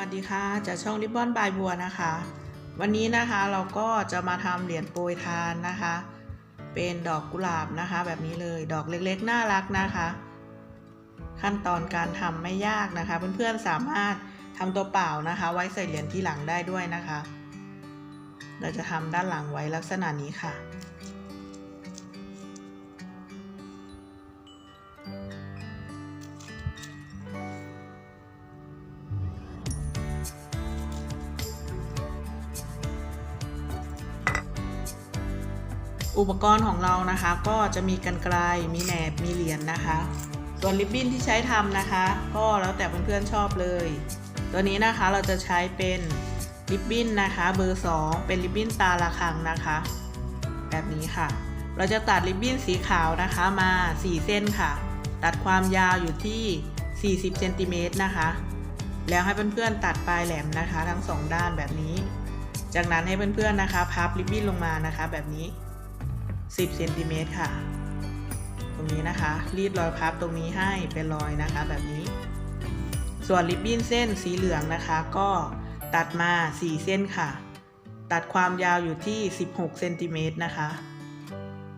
วัสดีค่ะจากช่องริบบอนบายบัวนะคะ วันนี้นะคะเราก็จะมาทำเหรียญโปรยทานนะคะ เป็นดอกกุหลาบนะคะ แบบนี้เลยดอกเล็กๆน่ารักนะคะ ขั้นตอนการทำไม่ยากนะคะ เพื่อนๆสามารถทำตัวเปล่านะคะ ไว้ใส่เหรียญที่หลังได้ด้วยนะคะ เราจะทำด้านหลังไว้ลักษณะนี้ค่ะ อุปกรณ์ของเรานะคะ ก็จะมีกันไกลมีแหนบมีเหรียญนะคะ ส่วนริบบิ้นที่ใช้ทำนะคะ ก็แล้วแต่เพื่อนๆชอบเลย ตัวนี้นะคะเราจะใช้เป็นริบบิ้นนะคะเบอร์ 2 เป็นริบบิ้นตาละคังนะคะ แบบนี้ค่ะ เราจะตัดริบบิ้นสีขาวนะคะมา 4 เส้นค่ะ ตัดความยาวอยู่ที่ 40เซนติเมตรนะคะ แล้วให้เพื่อนๆตัดปลายแหลมนะคะ ทั้งสองด้านแบบนี้ จากนั้นให้เพื่อนๆนะคะ พับริบบิ้นลงมานะคะ แบบนี้ 10เซนติเมตรค่ะ ตรงนี้นะคะ รีดรอยพับตรงนี้ให้เป็นรอยนะคะแบบนี้ ส่วนริบบิ้นเส้นสีเหลืองนะคะ ก็ตัดมา 4 เส้นค่ะ ตัดความยาวอยู่ที่ 16เซนติเมตรนะคะ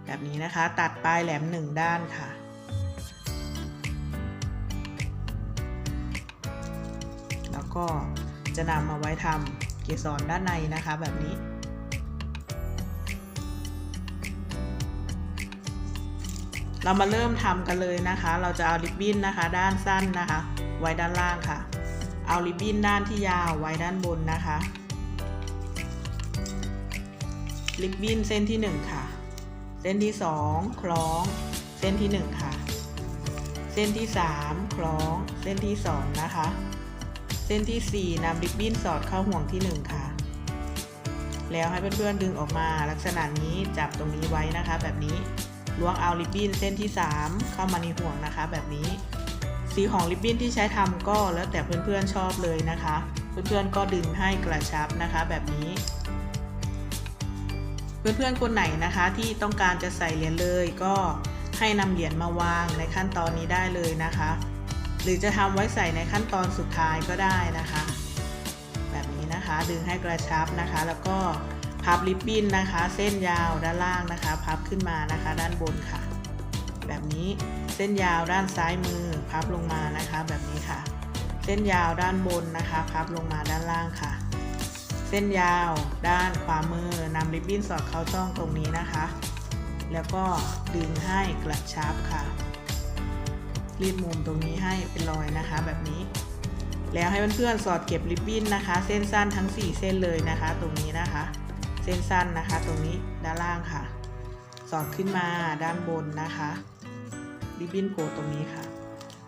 แบบนี้นะคะ ตัดปลายแหลม 1 ด้านค่ะแล้วก็จะนำมาไว้ทำเกสรด้านในนะคะแบบนี้ เรามาเริ่มทำกันเลยนะคะ เราจะเอาริบบิ้นนะคะ ด้านสั้นนะคะ ไว้ด้านล่างค่ะ เอาริบบิ้นด้านที่ยาวไว้ด้านบนนะคะริบบิ้นเส้นที่ 1 ค่ะ เส้นที่ 2 คล้อง เส้นที่ 1 ค่ะ เส้นที่ 3 คล้อง เส้นที่ 2 นะคะ เส้นที่ 4นำริบบิ้นสอดเข้าห่วงที่ 1 ค่ะ แล้วให้เพื่อนๆดึงออกมาลักษณะนี้จับตรงนี้ไว้นะคะ แบบนี้ ล้วงเอาริบบิ้นเส้นที่ 3 เข้ามาในห่วงนะคะ แบบนี้ สีของริบบิ้นที่ใช้ทำก็แล้วแต่เพื่อนๆชอบเลยนะคะ เพื่อนๆก็ดึงให้กระชับนะคะ แบบนี้ เพื่อนๆคนไหนนะคะที่ต้องการจะใส่เหรียญเลยก็ให้นำเหรียญมาวางในขั้นตอนนี้ได้เลยนะคะ หรือจะทำไว้ใส่ในขั้นตอนสุดท้ายก็ได้นะคะ แบบนี้นะคะดึงให้กระชับนะคะ แล้วก็ พับริบบิ้นนะคะ เส้นยาวด้านล่างนะคะ พับขึ้นมานะคะ ด้านบนค่ะ แบบนี้เส้นยาวด้านซ้ายมือ พับลงมานะคะ แบบนี้ค่ะ เส้นยาวด้านบนนะคะ พับลงมาด้านล่างค่ะ เส้นยาวด้านขวามือนำริบบิ้นสอดเข้าช่องตรงนี้นะคะ แล้วก็ดึงให้กระชับค่ะรีดมุมตรงนี้ให้เป็นรอยนะคะแบบนี้ แล้วให้เพื่อนๆสอดเก็บริบบิ้นนะคะ เส้นสั้นทั้ง 4 เส้นเลยนะคะ ตรงนี้นะคะ เส้นสั้นนะคะ ตรงนี้ด้านล่างค่ะ สอดขึ้นมาด้านบนนะคะริบบิ้นโผล่ตรงนี้ค่ะ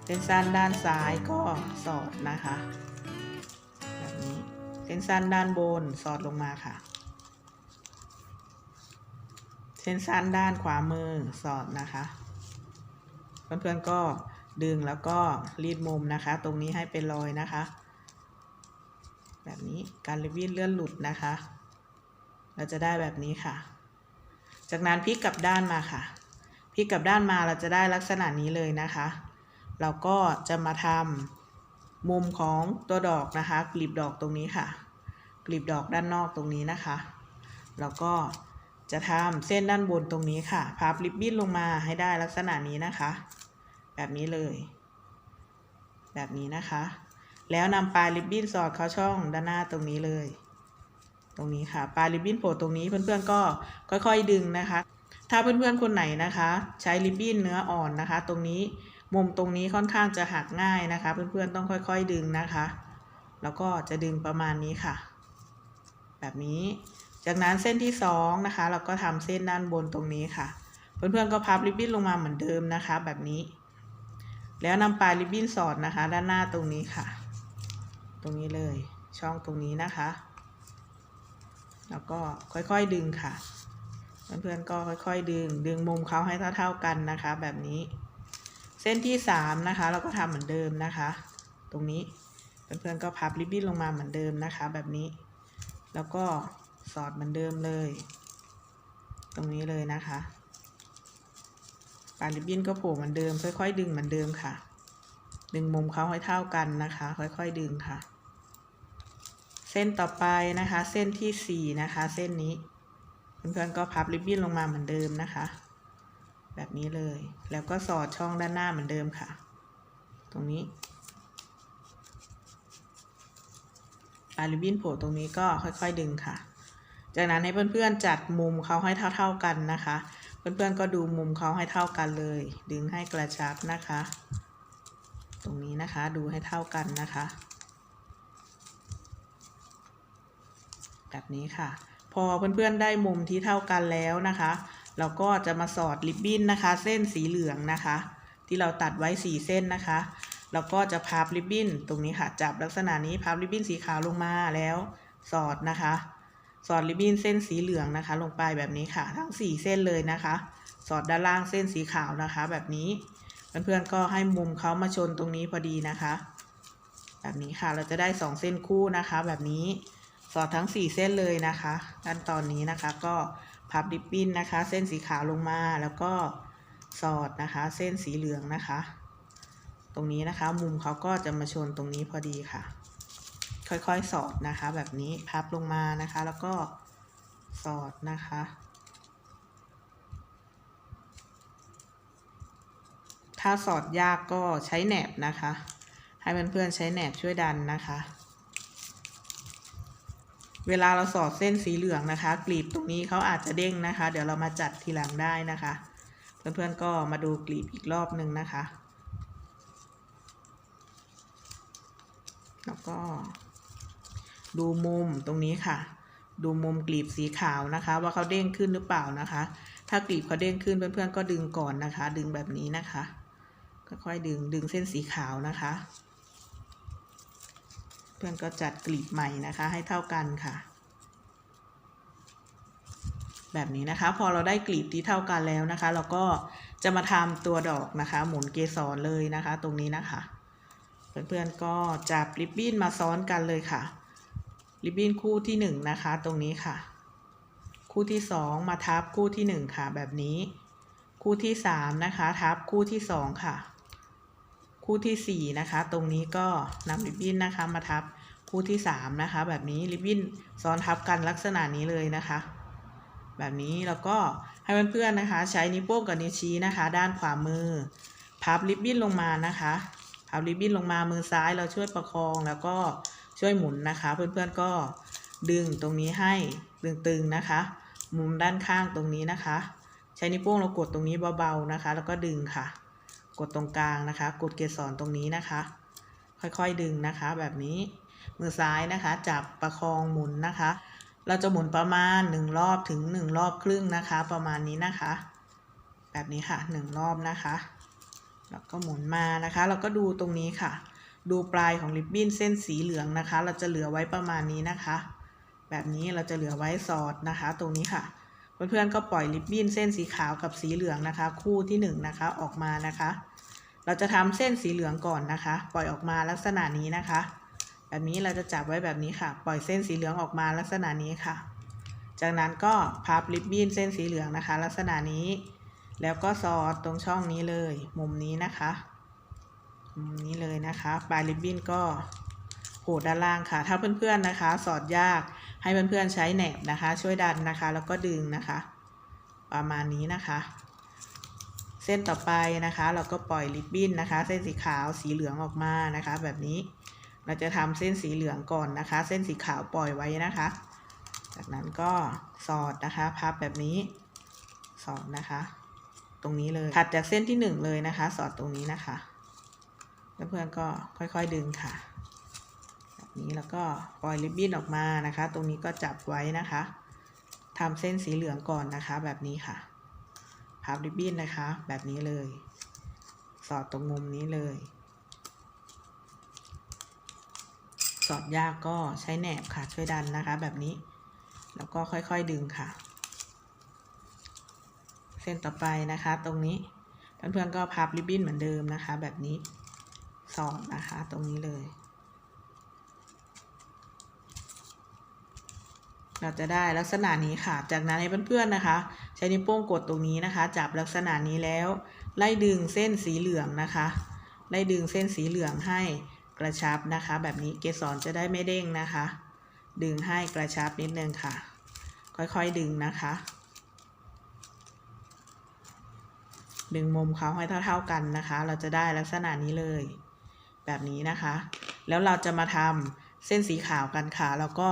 เส้นสั้นด้านซ้ายก็สอดนะคะแบบนี้เส้นสั้นด้านบนสอดลงมาค่ะ เส้นสั้นด้านขวามือสอดนะคะเพื่อนๆก็ดึงแล้วก็รีดมุมนะคะ ตรงนี้ให้เป็นรอยนะคะ แบบนี้การริบบิ้นเลื่อนหลุดนะคะ เราจะได้แบบนี้ค่ะ จากนั้นพลิกกลับด้านมาค่ะพลิกกลับด้านมาเราจะได้ลักษณะนี้เลยนะคะ เราก็จะมาทำมุมของตัวดอกนะคะ กลีบดอกตรงนี้ค่ะ กลีบดอกด้านนอกตรงนี้นะคะแล้วก็จะทำเส้นด้านบนตรงนี้ค่ะ พับริบบิ้นลงมาให้ได้ลักษณะนี้นะคะ แบบนี้เลย แบบนี้นะคะ แล้วนำปลายริบบิ้นสอดเข้าช่องด้านหน้าตรงนี้เลย ตรงนี้ค่ะปลายริบบิ้นโผล่ตรงนี้เพื่อนๆก็ค่อยๆดึงนะคะ ถ้าเพื่อนๆคนไหนนะคะ ใช้ริบบิ้นเนื้ออ่อนนะคะ ตรงนี้มุมตรงนี้ค่อนข้างจะหักง่ายนะคะ เพื่อนๆต้องค่อยๆดึงนะคะ แล้วก็จะดึงประมาณนี้ค่ะ แบบนี้จากนั้นเส้นที่สองนะคะ เราก็ทำเส้นด้านบนตรงนี้ค่ะ เพื่อนๆก็พับริบบิ้นลงมาเหมือนเดิมนะคะ แบบนี้ แล้วนำปลายริบบิ้นสอดนะคะ ด้านหน้าตรงนี้ค่ะ ตรงนี้เลยช่องตรงนี้นะคะ แล้วก็ค่อยๆดึงค่ะ เพื่อนๆก็ค่อยๆดึง ดึงมุมเขาให้เท่าๆกันนะคะ แบบนี้ เส้นที่สามนะคะ เราก็ทำเหมือนเดิมนะคะ ตรงนี้เพื่อนๆก็พับริบบิ้นลงมาเหมือนเดิมนะคะ แบบนี้ แล้วก็สอดเหมือนเดิมเลย ตรงนี้เลยนะคะปลายริบบิ้นก็โผล่เหมือนเดิม ค่อยๆ ดึงเหมือนเดิมค่ะ ดึงมุมเขาให้เท่ากันนะคะ ค่อยๆ ดึงค่ะ เส้นต่อไปนะคะ เส้นที่สี่นะคะ เส้นนี้เพื่อนๆก็พับริบบิ้นลงมาเหมือนเดิมนะคะ แบบนี้เลย แล้วก็สอดช่องด้านหน้าเหมือนเดิมค่ะ ตรงนี้ปลายริบบิ้นโผล่ตรงนี้ก็ค่อยๆดึงค่ะ จากนั้นให้เพื่อนๆจัดมุมเขาให้เท่าๆกันนะคะ เพื่อนๆก็ดูมุมเขาให้เท่ากันเลย ดึงให้กระชับนะคะ ตรงนี้นะคะดูให้เท่ากันนะคะ แบบนี้ค่ะ พอเพื่อนๆได้มุมที่เท่ากันแล้วนะคะ เราก็จะมาสอดริบบิ้นนะคะ เส้นสีเหลืองนะคะ ที่เราตัดไว้สี่เส้นนะคะเราก็จะพับริบบิ้นตรงนี้ค่ะ จับลักษณะนี้พับริบบิ้นสีขาวลงมาแล้วสอดนะคะ สอดริบบิ้นเส้นสีเหลืองนะคะ ลงไปแบบนี้ค่ะ ทั้งสี่เส้นเลยนะคะ สอดด้านล่างเส้นสีขาวนะคะ แบบนี้เพื่อนๆก็ให้มุมเขามาชนตรงนี้พอดีนะคะ แบบนี้ค่ะเราจะได้สองเส้นคู่นะคะ แบบนี้ สอดทั้งสี่เส้นเลยนะคะขั้นตอนนี้นะคะก็พับริบบิ้นนะคะ เส้นสีขาวลงมาแล้วก็สอดนะคะ เส้นสีเหลืองนะคะ ตรงนี้นะคะมุมเขาก็จะมาชนตรงนี้พอดีค่ะ ค่อยๆสอดนะคะ แบบนี้พับลงมานะคะ แล้วก็สอดนะคะถ้าสอดยากก็ใช้แหนบนะคะ ให้เพื่อนๆใช้แหนบช่วยดันนะคะ เวลาเราสอดเส้นสีเหลืองนะคะ กลีบตรงนี้เขาอาจจะเด้งนะคะ เดี๋ยวเรามาจัดทีหลังได้นะคะ เพื่อนๆก็มาดูกลีบอีกรอบหนึ่งนะคะ แล้วก็ ดูมุมตรงนี้ค่ะ ดูมุมกลีบสีขาวนะคะ ว่าเขาเด้งขึ้นหรือเปล่านะคะ ถ้ากลีบเขาเด้งขึ้นเพื่อนๆก็ดึงก่อนนะคะ ดึงแบบนี้นะคะค่อยๆดึงดึงเส้นสีขาวนะคะ พื่อนก็จัดกลีบใหม่นะคะให้เท่ากันค่ะ แบบนี้นะคะ พอเราได้กลีบที่เท่ากันแล้วนะคะ เราก็จะมาทำตัวดอกนะคะ หมุนเกสรเลยนะคะ ตรงนี้นะคะ เพื่อนๆก็จับริบบิ้นมาซ้อนกันเลยค่ะ ริบบิ้นคู่ที่หนึ่งนะคะ ตรงนี้ค่ะ คู่ที่สองมาทับคู่ที่หนึ่งค่ะ แบบนี้ คู่ที่สามนะคะ ทับคู่ที่สองค่ะ คู่ที่สี่นะคะ ตรงนี้ก็นำริบบิ้นนะคะมาทับคู่ที่สามนะคะ แบบนี้ริบบิ้นซ้อนทับกันลักษณะนี้เลยนะคะ แบบนี้แล้วก็ให้เพื่อนๆนะคะ ใช้นิ้วโป้งกับนิ้วชี้นะคะ ด้านขวามือ พับริบบิ้นลงมานะคะพับริบบิ้นลงมามือซ้ายเราช่วยประคองแล้วก็ช่วยหมุนนะคะ เพื่อนๆก็ดึงตรงนี้ให้ตึงๆนะคะ มุมด้านข้างตรงนี้นะคะ ใช้นิ้วโป้งเรากดตรงนี้เบาๆนะคะ แล้วก็ดึงค่ะ กดตรงกลางนะคะ กดเกสรตรงนี้นะคะ ค่อยๆดึงนะคะ แบบนี้มือซ้ายนะคะ จับประคองหมุนนะคะ เราจะหมุนประมาณหนึ่งรอบถึงหนึ่งรอบครึ่งนะคะ ประมาณนี้นะคะ แบบนี้ค่ะหนึ่งรอบนะคะแล้วก็หมุนมานะคะ เราก็ดูตรงนี้ค่ะ ดูปลายของริบบิ้นเส้นสีเหลืองนะคะ เราจะเหลือไว้ประมาณนี้นะคะ แบบนี้เราจะเหลือไว้สอดนะคะ ตรงนี้ค่ะ เพื่อนๆก็ปล่อยริบบิ้นเส้นสีขาวกับสีเหลืองนะคะ คู่ที่หนึ่งนะคะออกมานะคะ เราจะทำเส้นสีเหลืองก่อนนะคะ ปล่อยออกมาลักษณะนี้นะคะ แบบนี้เราจะจับไว้แบบนี้ค่ะ ปล่อยเส้นสีเหลืองออกมาลักษณะนี้ค่ะ จากนั้นก็พับริบบิ้นเส้นสีเหลืองนะคะ ลักษณะนี้ แล้วก็สอดตรงช่องนี้เลย มุมนี้นะคะมุมนี้เลยนะคะ ปลายริบบิ้นก็โผล่ด้านล่างค่ะ ถ้าเพื่อนๆนะคะ สอดยาก ให้เพื่อนๆใช้แหนบนะคะ ช่วยดันนะคะ แล้วก็ดึงนะคะ ประมาณนี้นะคะ เส้นต่อไปนะคะ เราก็ปล่อยริบบิ้นนะคะ เส้นสีขาวสีเหลืองออกมานะคะ แบบนี้เราจะทำเส้นสีเหลืองก่อนนะคะ เส้นสีขาวปล่อยไว้นะคะ จากนั้นก็สอดนะคะ พับแบบนี้สอดนะคะ ตรงนี้เลยถัดจากเส้นที่หนึ่งเลยนะคะ สอดตรงนี้นะคะ แล้วเพื่อนก็ค่อยๆดึงค่ะ นี้แล้วก็ปล่อยริบบิ้นออกมานะคะ ตรงนี้ก็จับไว้นะคะทำเส้นสีเหลืองก่อนนะคะ แบบนี้ค่ะพับริบบิ้นนะคะ แบบนี้เลย สอดตรงมุมนี้เลย สอดยากก็ใช้แหนบค่ะช่วยดันนะคะ แบบนี้ แล้วก็ค่อยๆดึงค่ะ เส้นต่อไปนะคะ ตรงนี้เพื่อนๆก็พับริบบิ้นเหมือนเดิมนะคะ แบบนี้สอดนะคะ ตรงนี้เลย เราจะได้ลักษณะนี้ค่ะ จากนั้นให้เพื่อนๆนะคะ ใช้นิ้วโป้งกดตรงนี้นะคะ จับลักษณะนี้แล้ว ไล่ดึงเส้นสีเหลืองนะคะ ไล่ดึงเส้นสีเหลืองให้กระชับนะคะ แบบนี้เกสรจะได้ไม่เด้งนะคะ ดึงให้กระชับนิดนึงค่ะ ค่อยๆดึงนะคะ ดึงมุมเขาให้เท่าๆกันนะคะ เราจะได้ลักษณะนี้เลย แบบนี้นะคะ แล้วเราจะมาทำเส้นสีขาวกันค่ะ แล้วก็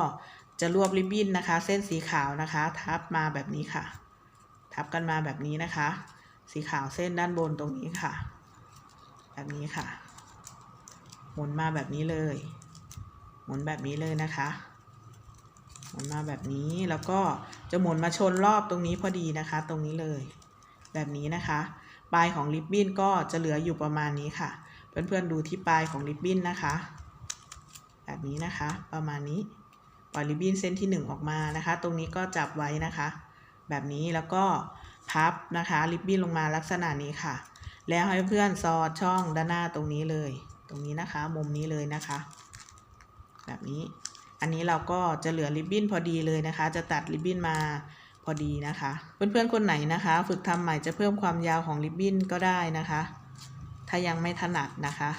จะรวบริบบิ้นนะคะ เส้นสีขาวนะคะ ทับมาแบบนี้ค่ะ ทับกันมาแบบนี้นะคะ สีขาวเส้นด้านบนตรงนี้ค่ะ แบบนี้ค่ะ หมุนมาแบบนี้เลย หมุนแบบนี้เลยนะคะ หมุนมาแบบนี้แล้วก็จะหมุนมาชนรอบตรงนี้พอดีนะคะ ตรงนี้เลย แบบนี้นะคะ ปลายของริบบิ้นก็จะเหลืออยู่ประมาณนี้ค่ะ เพื่อนๆดูที่ปลายของริบบิ้นนะคะ แบบนี้นะคะ ประมาณนี้ ปล่อยริบบิ้นเส้นที่หนึ่งออกมานะคะ ตรงนี้ก็จับไว้นะคะ แบบนี้แล้วก็พับนะคะริบบิ้นลงมาลักษณะนี้ค่ะ แล้วให้เพื่อนสอดช่องด้านหน้าตรงนี้เลย ตรงนี้นะคะ มุมนี้เลยนะคะ แบบนี้ อันนี้เราก็จะเหลือริบบิ้นพอดีเลยนะคะ จะตัดริบบิ้นมาพอดีนะคะ เพื่อนๆคนไหนนะคะ ฝึกทำใหม่จะเพิ่มความยาวของริบบิ้นก็ได้นะคะ ถ้ายังไม่ถนัดนะคะ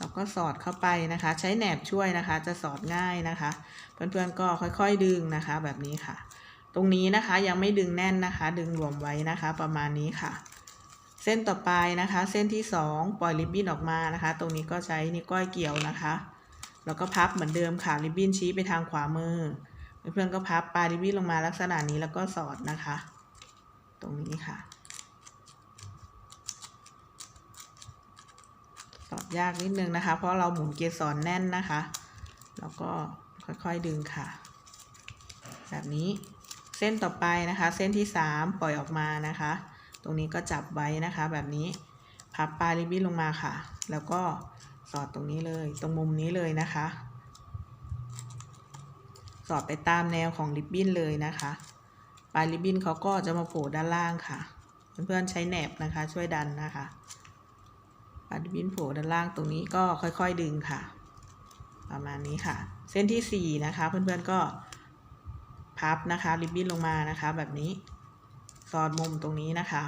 เราก็สอดเข้าไปนะคะ ใช้แหนบช่วยนะคะ จะสอดง่ายนะคะ เพื่อนๆก็ค่อยๆดึงนะคะ แบบนี้ค่ะ ตรงนี้นะคะยังไม่ดึงแน่นนะคะ ดึงรวมไว้นะคะ ประมาณนี้ค่ะ เส้นต่อไปนะคะ เส้นที่ 2 ปล่อยริบบิ้นออกมานะคะ ตรงนี้ก็ใช้นิ้วก้อยเกี่ยวนะคะ แล้วก็พับเหมือนเดิมค่ะริบบิ้นชี้ไปทางขวามือ เพื่อนๆก็พับปลายริบบิ้นลงมาลักษณะนี้แล้วก็สอดนะคะ ตรงนี้ค่ะ สอดยากนิดนึงนะคะ เพราะเราหมุนเกสรแน่นนะคะ แล้วก็ค่อยๆดึงค่ะ แบบนี้เส้นต่อไปนะคะ เส้นที่ 3 ปล่อยออกมานะคะ ตรงนี้ก็จับไว้นะคะ แบบนี้พับปลายริบบิ้นลงมาค่ะ แล้วก็สอดตรงนี้เลยตรงมุมนี้เลยนะคะ สอดไปตามแนวของริบบิ้นเลยนะคะปลายริบบิ้นเขาก็จะมาโผล่ด้านล่างค่ะ เพื่อนๆใช้แหนบนะคะ ช่วยดันนะคะ ปลายริบบิ้นโผล่ด้านล่างตรงนี้ก็ค่อยๆดึงค่ะ ประมาณนี้ค่ะ เส้นที่สี่นะคะ เพื่อนๆก็พับนะคะริบบิ้นลงมานะคะ แบบนี้สอดมุมตรงนี้นะคะ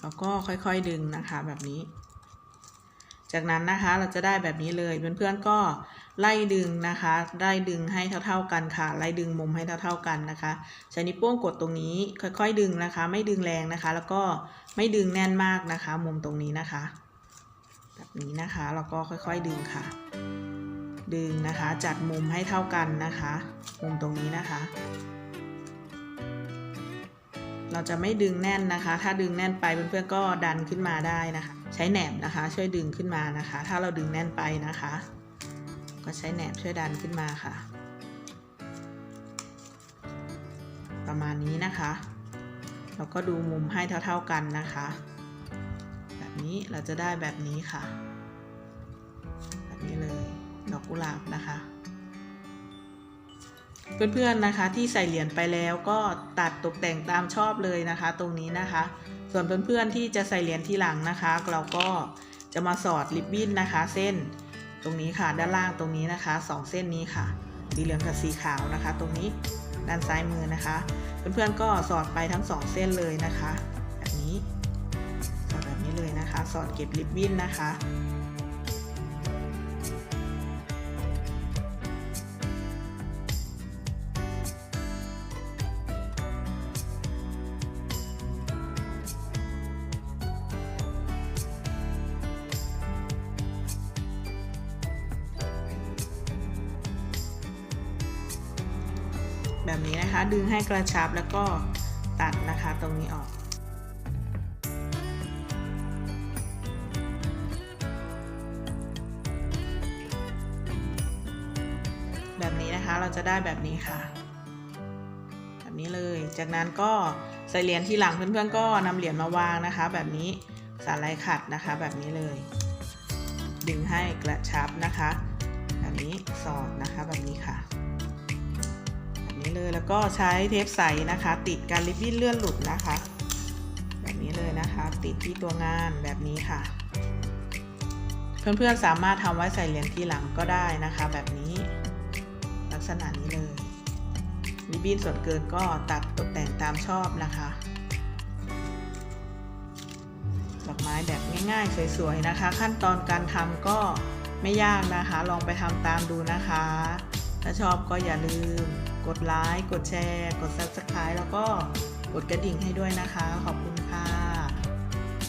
แล้วก็ค่อยๆดึงนะคะแบบนี้ จากนั้นนะคะเราจะได้แบบนี้เลยเพื่อนๆก็ ไล่ดึงนะคะไล่ดึงให้เท่า ๆกันค่ะ ไล่ดึงมุมให้เท่า ๆกันนะคะใช้นิ้วโป้งกดตรงนี้ค่อยๆดึงนะคะ ไม่ดึงแรงนะคะ แล้วก็ไม่ดึงแน่นมากนะคะ มุมตรงนี้นะคะ แบบนี้นะคะเราก็ค่อยๆดึงค่ะ ดึงนะคะจัดมุมให้เท่ากันนะคะ มุมตรงนี้นะคะ เราจะไม่ดึงแน่นนะคะ ถ้าดึงแน่นไปเพื่อนๆก็ดันขึ้นมาได้นะคะ ใช้แหนบนะคะ ช่วยดึงขึ้นมานะคะ ถ้าเราดึงแน่นไปนะคะ ก็ใช้แหนบช่วยดันขึ้นมาค่ะ ประมาณนี้นะคะเราก็ดูมุมให้เท่าๆกันนะคะ แบบนี้เราจะได้แบบนี้ค่ะ แบบนี้เลยดอกกุหลาบนะคะ เพื่อนๆนะคะที่ใส่เหรียญไปแล้วก็ตัดตกแต่งตามชอบเลยนะคะ ตรงนี้นะคะ ส่วนเพื่อนๆที่จะใส่เหรียญที่หลังนะคะ เราก็จะมาสอดริบบิ้นนะคะ เส้น ตรงนี้ค่ะ ด้านล่างตรงนี้นะคะสองเส้นนี้ค่ะ สีเหลืองกับสีขาวนะคะ ตรงนี้ด้านซ้ายมือนะคะ เพื่อนๆก็สอดไปทั้งสองเส้นเลยนะคะ แบบนี้สอดแบบนี้เลยนะคะ สอดเก็บริบบิ้นนะคะ แบบนี้นะคะ ดึงให้กระชับแล้วก็ตัดนะคะตรงนี้ออกแบบนี้นะคะเราจะได้แบบนี้ค่ะ แบบนี้เลย จากนั้นก็ใส่เหรียญที่หลังเพื่อนๆ ก็นำเหรียญมาวางนะคะ แบบนี้สาลายขัดนะคะ แบบนี้เลย ดึงให้กระชับนะคะ แบบนี้สอดนะคะแบบนี้ค่ะ นี้เลย แล้วก็ใช้เทปใสนะคะ ติดการริบบิ้นเลื่อนหลุดนะคะ แบบนี้เลยนะคะ ติดที่ตัวงานแบบนี้ค่ะ เพื่อนๆสามารถทำไว้ใส่เหรียญที่หลังก็ได้นะคะ แบบนี้ลักษณะนี้เลยริบบิ้นส่วนเกินก็ตัดตกแต่งตามชอบนะคะแล้วไม้แบบง่ายๆ สวยๆนะคะ ขั้นตอนการทำก็ไม่ยากนะคะ ลองไปทำตามดูนะคะ ถ้าชอบก็อย่าลืม ดไลค์ กดแชร์ กด subscribe แล้วก็กดกระดิ่งให้ด้วยนะคะ ขอบคุณ